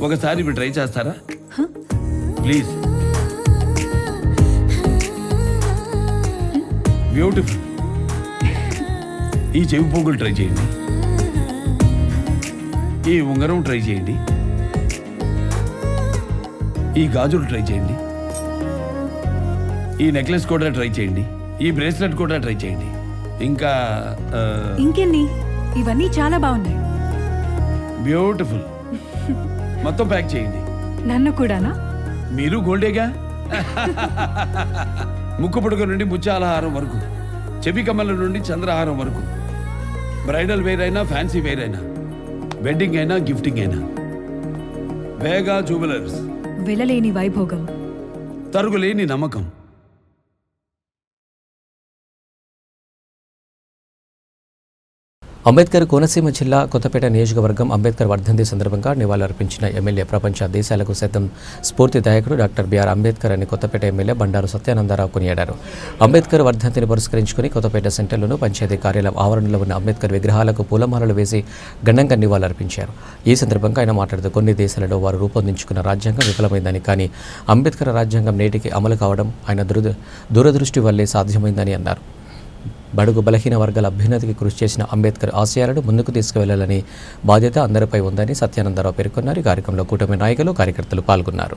ఒకసారి ఇప్పుడు ట్రై చేస్తారా? ప్లీజ్. బ్యూటిఫుల్. ఈ చెవి పోగులు ట్రై చేయండి. ఈ ఉంగరం ట్రై చేయండి. ఈ గాజులు ట్రై చేయండి. ఈ నెక్లెస్ కూడా ట్రై చేయండి. ఈ బ్రేస్లెట్ కూడా ట్రై చేయండి. ఇంకా ఇంకెన్ని? ఇవన్నీ చాలా బాగున్నాయి. బ్యూటిఫుల్. మొత్తం ప్యాక్ చేయండి. నన్ను కూడానా? మీరు గోల్డేగా? ముక్కు పుడక నుండి ముత్యాలహారం వరకు చెవి కమ్మల నుండి చంద్రహారం వరకు. బ్రైడల్ వేర్ అయినా ఫ్యాన్సీ వేర్ అయినా వెడ్డింగ్ అయినా గిఫ్టింగ్ అయినా. వేగా జువెలర్స్ వెళ్ళలేని వైభోగం. తరుగులేని నమ్మకం. అంబేద్కర్ కోనసీమ జిల్లా కొత్తపేట నియోజకవర్గం అంబేద్కర్ వర్ధంతి సందర్భంగా నివాళులర్పించిన ఎమ్మెల్యే ప్రపంచ దేశాలకు సైతం స్ఫూర్తిదాయకుడు డాక్టర్ బిఆర్ అంబేద్కర్ అని కొత్తపేట ఎమ్మెల్యే బండారు సత్యానందరావు కొనియాడారు. అంబేద్కర్ వర్ధంతిని పురస్కరించుకుని కొత్తపేట సెంటర్లోను పంచాయతీ కార్యాలయం ఆవరణలో ఉన్న అంబేద్కర్ విగ్రహాలకు పూలమాలలు వేసి ఘనంగా నివాళులర్పించారు. ఈ సందర్భంగా ఆయన మాట్లాడుతూ కొన్ని దేశాలలో వారు రూపొందించుకున్న రాజ్యాంగం విఫలమైందని కానీ అంబేద్కర్ రాజ్యాంగం నేటికి అమలు కావడం ఆయన దురద దూరదృష్టి వల్లే సాధ్యమైందని అన్నారు. బడుగు బలహీన వర్గాల అభ్యున్నతికి కృషి చేసిన అంబేద్కర్ ఆశయాలను ముందుకు తీసుకువెళ్ళాలని బాధ్యత అందరిపై ఉందని సత్యానందరావు పేర్కొన్నారు. ఈ కార్యక్రమంలో కూటమి నాయకులు కార్యకర్తలు పాల్గొన్నారు.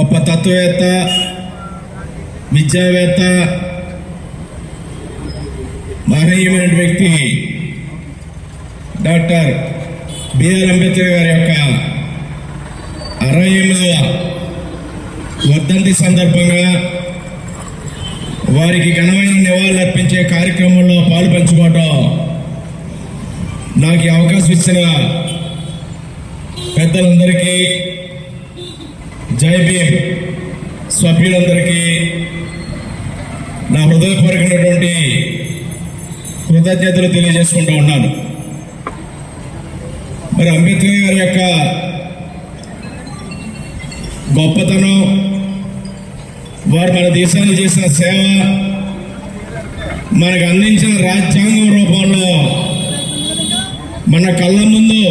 గొప్ప తత్వవేత్త విద్యావేత్త మహనీయమైన వ్యక్తి డాక్టర్ బిఆర్ అంబేద్కర్ గారి యొక్క అరవై ఎనిమిదవ వర్ధంతి సందర్భంగా వారికి ఘనమైన నివాళులు అర్పించే కార్యక్రమంలో పాల్పంచుకోవటం నాకు అవకాశం ఇచ్చిన పెద్దలందరికీ జై భీమ్. సభ్యులందరికీ నా హృదయపూర్వకమైనటువంటి కృతజ్ఞతలు తెలియజేసుకుంటూ ఉన్నాను. మరి అంబేద్కర్ గారి యొక్క గొప్పతనం వారు మన దేశానికి చేసిన సేవ మనకు అందించిన రాజ్యాంగం రూపంలో మన కళ్ళ ముందు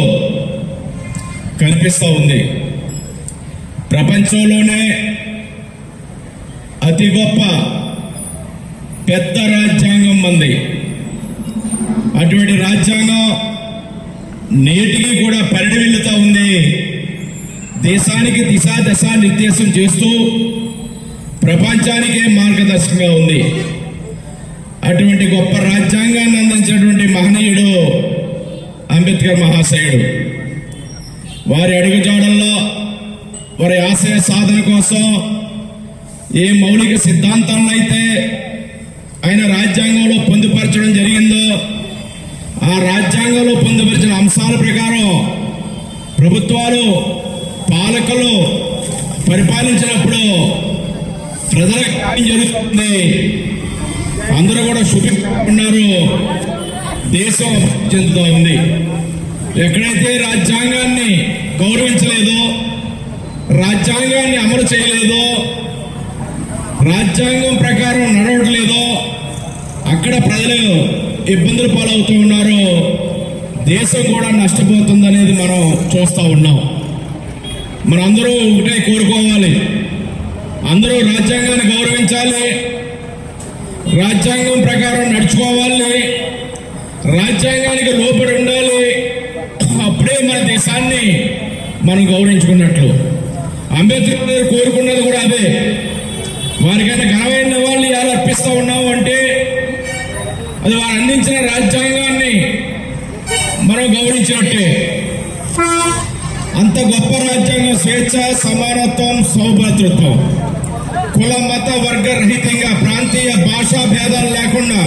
కనిపిస్తూ ఉంది. ప్రపంచంలోనే అతి గొప్ప పెద్ద రాజ్యాంగం ఉంది. అటువంటి రాజ్యాంగం నేటికి కూడా పరిణమిల్లుతూ ఉంది. దేశానికి దిశా దశా నిర్దేశం చేస్తూ ప్రపంచానికే మార్గదర్శకంగా ఉంది. అటువంటి గొప్ప రాజ్యాంగాన్ని అందించినటువంటి మహనీయుడు అంబేద్కర్ మహాశయుడు. వారి అడుగుజాడల్లో వారి ఆశయ సాధన కోసం ఏ మౌలిక సిద్ధాంతాలను అయితే ఆయన రాజ్యాంగంలో పొందుపరచడం జరిగిందో ఆ రాజ్యాంగంలో పొందుపరిచిన అంశాల ప్రకారం ప్రభుత్వాలు పాలకులు పరిపాలించినప్పుడు ప్రజలకు న్యాయం జరుగుతుంది. అందరూ కూడా ఉన్నారు దేశం చెందుతూ ఉంది. ఎక్కడైతే రాజ్యాంగాన్ని గౌరవించలేదో రాజ్యాంగాన్ని అమలు చేయలేదో రాజ్యాంగం ప్రకారం నడవట్లేదో అక్కడ ప్రజలు ఇబ్బందులు పాలవుతూ ఉన్నారు దేశం కూడా నష్టపోతుంది అనేది మనం చూస్తూ ఉన్నాం. మనందరూ ఒకటే కోరుకోవాలి. అందరూ రాజ్యాంగాన్ని గౌరవించాలి. రాజ్యాంగం ప్రకారం నడుచుకోవాలి. రాజ్యాంగానికి లోబడి ఉండాలి. అప్పుడే మన దేశాన్ని మనం గౌరవించుకున్నట్లు. అంబేద్కర్ గారు కోరుకున్నది కూడా అదే. వారికైనా ఘనమైన నివాళులు ఎలా అర్పిస్తూ ఉన్నాము అంటే అది వారు అందించిన రాజ్యాంగాన్ని మనం గౌరవించినట్టే. అంత గొప్ప రాజ్యాంగం స్వేచ్ఛ సమానత్వం సౌభ్రాతృత్వం కుల మత వర్గ రహితంగా ప్రాంతీయ భాషా భేదాలు లేకుండా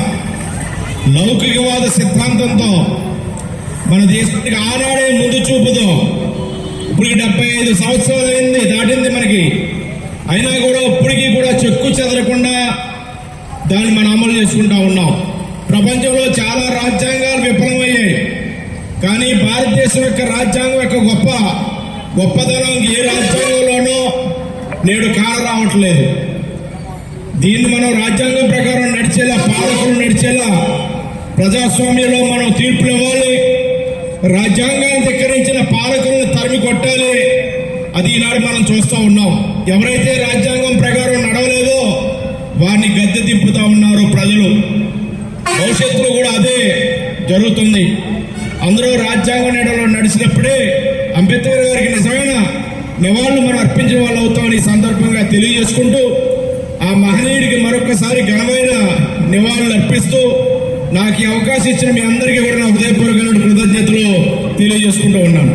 లౌకికవాద సిద్ధాంతంతో మన దేశానికి ఆనాడే ముందు చూపుతో ఇప్పటికి డెబ్బై ఐదు సంవత్సరాలు అయింది దాటింది మనకి. అయినా కూడా ఇప్పటికీ కూడా చెక్కు చెదరకుండా దాన్ని మనం అమలు చేసుకుంటా ఉన్నాం. ప్రపంచంలో చాలా రాజ్యాంగాలు విఫలమయ్యాయి. కానీ భారతదేశం యొక్క రాజ్యాంగం యొక్క గొప్ప గొప్పతనం ఏ రాజ్యాంగంలోనూ నేడు కాల రావట్లేదు దీన్ని మనం రాజ్యాంగం ప్రకారం నడిచేలా పాలకులు నడిచేలా ప్రజాస్వామ్యంలో మనం తీర్పులు ఇవ్వాలి రాజ్యాంగాన్ని ధిక్కరించిన పాలకులను తరిమి కొట్టాలి. అది ఈనాడు మనం చూస్తూ ఉన్నాం. ఎవరైతే రాజ్యాంగం ప్రకారం నడవలేదో వారిని గద్దె దింపుతా ఉన్నారు ప్రజలు. భవిష్యత్తులో కూడా అదే జరుగుతుంది. అందరూ రాజ్యాంగ నీడలో నడిచినప్పుడే అంబేద్కర్ గారికి నిజమైన నివాళులు మనం అర్పించిన వాళ్ళు అవుతామని ఈ సందర్భంగా తెలియజేసుకుంటూ ఆ మహనీయుడికి మరొకసారి ఘనమైన నివాళులు అర్పిస్తూ నాకు ఈ అవకాశం ఇచ్చిన మీ అందరికీ కూడా నా హృదయపూర్వక కృతజ్ఞతలు తెలియజేసుకుంటూ ఉన్నాను.